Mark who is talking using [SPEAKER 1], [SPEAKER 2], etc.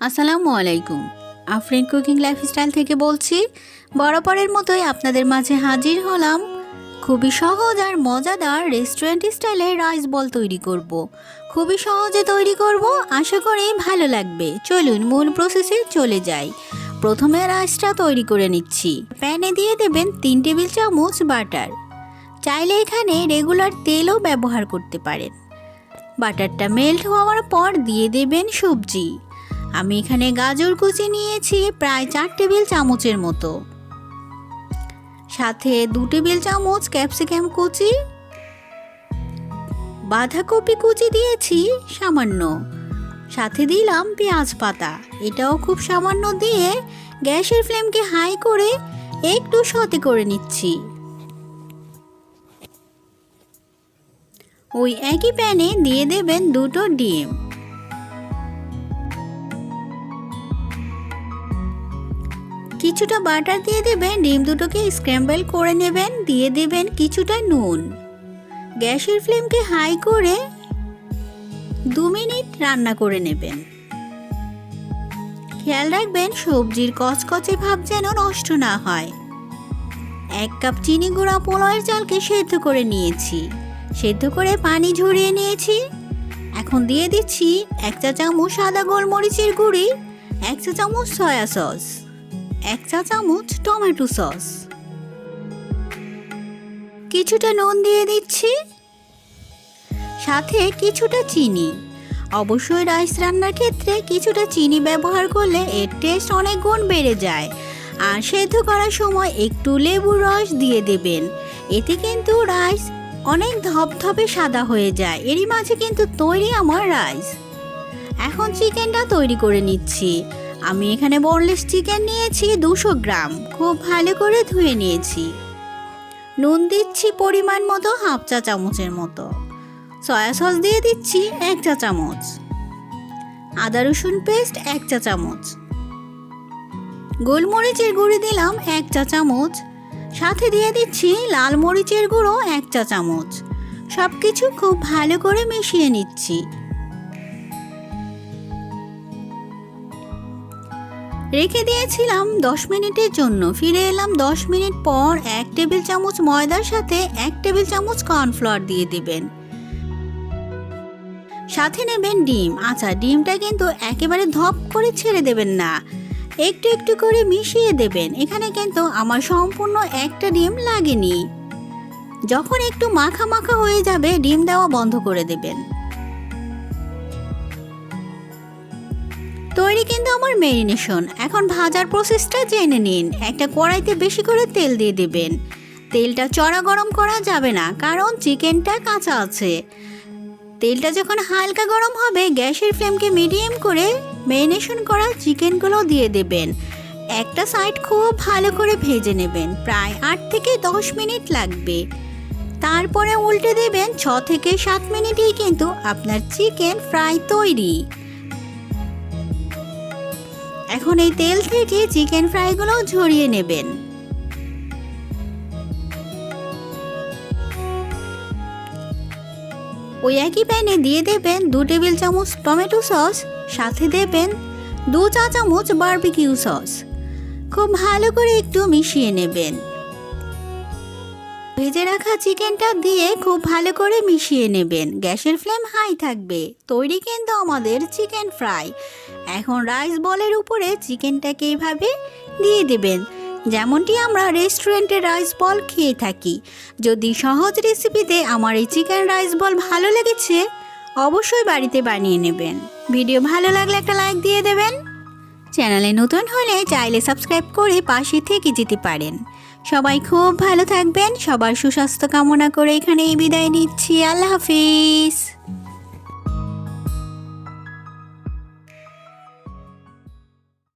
[SPEAKER 1] আসসালামু আলাইকুম। Afrin cooking lifestyle থেকে বলছি, বরাবরের মতোই আপনাদের মাঝে হাজির হলাম খুবই সহজ আর মজাদার রেস্টুরেন্ট স্টাইলে রাইস বল তৈরি করব। খুবই সহজে তৈরি করব, আশা করি ভালো লাগবে। চলুন মূল প্রসেসে চলে যাই। প্রথমে রাইসটা তৈরি করে নিচ্ছি। প্যানে দিয়ে দেবেন তিন টেবিল চামচ বাটার। চাইলে এখানে রেগুলার তেলও ব্যবহার করতে পারেন। বাটারটা মেল্ট হওয়ার পর দিয়ে দেবেন সবজি। আমি এখানে গাজর কুচি নিয়েছি, প্রায় চার টেবিল চামচের মতো। সাথে দু টেবিল চামচ ক্যাপসিকাম কুচি, বাঁধাকপি কুচি দিয়েছি, সামান্য। সাথে দিলাম পেঁয়াজ পাতা। এটাও খুব সামান্য দিয়ে গ্যাসের ফ্লেমকে হাই করে একটু সতে করে নিচ্ছি। ওই একই প্যানে দিয়ে দেবেন দুটো ডিম। কিছুটা বাটার দিয়ে দেবেন, ডিম দুটোকে স্ক্র্যাম্বল করে নেবেন, দিয়ে দেবেন কিছুটা নুন। গ্যাসের ফ্লেমকে হাই করে দু মিনিট রান্না করে নেবেন। খেয়াল রাখবেন, সবজির কচকচে ভাব যেন নষ্ট না হয়। এক কাপ চিনি গুঁড়া পোলাওয়ের চালকে সেদ্ধ করে নিয়েছি। সেদ্ধ করে পানি ঝরিয়ে নিয়েছি। এখন দিয়ে দিচ্ছি এক চা চামচ সাদা গোলমরিচের গুঁড়ি, এক চা চামচ সয়া সস। চা চামচ টমেটো সস। কিছুটা নুন দিয়ে দিচ্ছি। সাথে কিছুটা চিনি। অবশ্যই রাইস রান্নার ক্ষেত্রে কিছুটা চিনি ব্যবহার করলে এর টেস্ট অনেক গুণ বেড়ে যায়। আর সেদ্ধ করার সময় একটু লেবুর রস দিয়ে দেবেন। এতে কিন্তু রাইস অনেক ধপধপে সাদা হয়ে যায়। এরই মাঝে কিন্তু তৈরি আমার রাইস। এখন চিকেনটা তৈরি করে নিচ্ছি। আমি এখানে বোনলেস চিকেন নিয়েছি দুশো গ্রাম। খুব ভালো করে ধুয়ে নিয়েছি। নুন দিচ্ছি পরিমাণ মতো হাফ চা চামচের মতো। সয়া সস দিয়ে দিচ্ছি এক চা চামচ। আদা রসুন পেস্ট এক চা চামচ। গোলমরিচের গুঁড়ি দিলাম এক চা চামচ। সাথে দিয়ে দিচ্ছি লাল মরিচের গুঁড়ো এক চা চামচ। সব কিছু খুব ভালো করে মিশিয়ে নিচ্ছি। রেখে দিয়েছিলাম দশ মিনিটের জন্য। ফিরে এলাম দশ মিনিট পর এক টেবিল চামচ ময়দার সাথে এক টেবিল চামচ কর্নফ্লাওয়ার দিয়ে দিবেন। সাথে নেবেন ডিম। আচ্ছা ডিমটা কিন্তু একেবারে ধপ করে ছেড়ে দেবেন না। একটু একটু করে মিশিয়ে দেবেন। এখানে কিন্তু আমার সম্পূর্ণ একটা ডিম লাগেনি। যখন একটু মাখা মাখা হয়ে যাবে, ডিম দেওয়া বন্ধ করে দেবেন। তৈরি কিন্তু আমার মেরিনেশন এখন ভাজার প্রসেসটা জেনে নিন। একটা কড়াইতে বেশি করে তেল দিয়ে দেবেন। তেলটা চড়া গরম করা যাবে না, কারণ চিকেনটা কাঁচা আছে। তেলটা যখন হালকা গরম হবে, গ্যাসের ফ্লেমকে মিডিয়াম করে মেরিনেশন করা চিকেনগুলো দিয়ে দেবেন। একটা সাইড খুব ভালো করে ভেজে নেবেন। প্রায় আট থেকে দশ মিনিট লাগবে। তারপরে উল্টে দেবেন ছ থেকে সাত মিনিটেই কিন্তু আপনার চিকেন ফ্রাই তৈরি। এখন এই তেল থেকে চিকেন ফ্রাইগুলো ঝরিয়ে নেবেন। ওই একই প্যানে দিয়ে দেবেন দু টেবিল চামচ টমেটো সস, সাথে দেবেন দু চা চামচ বারবিকিউ সস। খুব ভালো করে একটু মিশিয়ে নেবেন। ভেজে রাখা চিকেনটা দিয়ে খুব ভালো করে মিশিয়ে নেবেন। গ্যাসের ফ্লেম হাই থাকবে। তৈরি কিন্তু আমাদের চিকেন ফ্রাই। এখন রাইস বলের উপরে চিকেনটাকে এইভাবে দিয়ে দেবেন। যেমনটি আমরা রেস্টুরেন্টে রাইস বল খেয়ে থাকি। যদি সহজ রেসিপিতে আমার এই চিকেন রাইস বল ভালো লেগেছে, অবশ্যই বাড়িতে বানিয়ে নেবেন। ভিডিও ভালো লাগলে একটা লাইক দিয়ে দেবেন। চ্যানেলে নতুন হলে চাইলে সাবস্ক্রাইব করে পাশে থেকে যেতে পারেন। সবাই খুব ভালো থাকবেন সবার সুস্বাস্থ্য কামনা করে এখানেই বিদায় নিচ্ছি আল্লাহ হাফিজ।